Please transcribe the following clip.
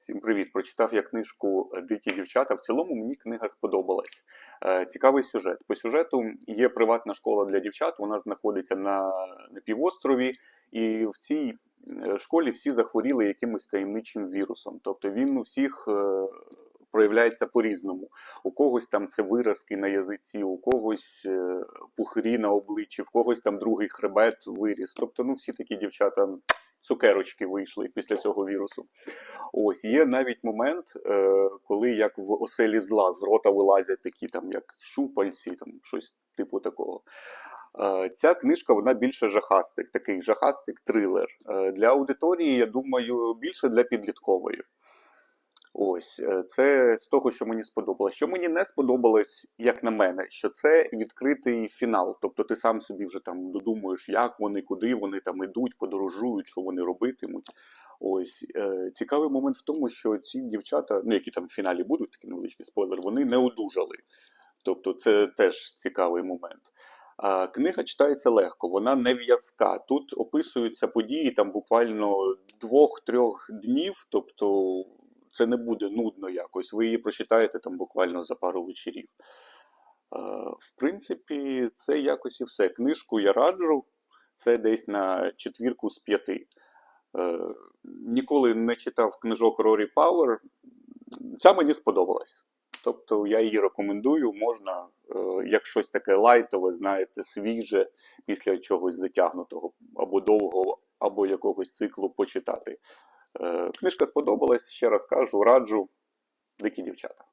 Всім привіт! Прочитав я книжку Дикі дівчата. В цілому мені книга сподобалась. Е, Цікавий сюжет. По сюжету є приватна школа для дівчат. Вона знаходиться на, на півострові, і в цій е, школі всі захворіли якимось таємничим вірусом. Тобто він у всіх е, проявляється по-різному. У когось там це виразки на язиці, у когось пухирі на обличчі, в когось там другий хребет виріс. Тобто, ну всі такі дівчата. Цукерочки вийшли після цього вірусу. Ось є навіть момент, е, коли як в оселі зла з рота вилазять такі там, як щупальці, там щось типу такого. Е, Ця книжка вона більше жахастик, такий жахастик трилер. Е, Для аудиторії, я думаю, більше для підліткової. Ось е, це з того, що мені сподобалось. Що мені не сподобалось, як на мене, що це відкритий фінал. Тобто ти сам собі вже там додумуєш, як вони, куди вони там ідуть, подорожують, що вони робитимуть. Ось е, цікавий момент в тому, що ці дівчата, ну які там в фіналі будуть, такий невеличкий спойлер, вони не одужали. Тобто, це теж цікавий момент. Книга читається легко, вона не в'язка. Тут описуються події там буквально двох-трьох днів, тобто це не буде нудно якось. Ви її прочитаєте там буквально за пару вечорів. Е, В принципі, це якось і все. Книжку я раджу, це десь на четвірку з п'яти. Е, Ніколи не читав книжок Рорі Пауер. Ця мені сподобалась. Тобто я її рекомендую, можна, е, як щось таке лайтове, знаєте, свіже, після чогось затягнутого, або довгого, або якогось циклу почитати. Е, Книжка сподобалась, ще раз кажу, раджу. Дикі дівчата.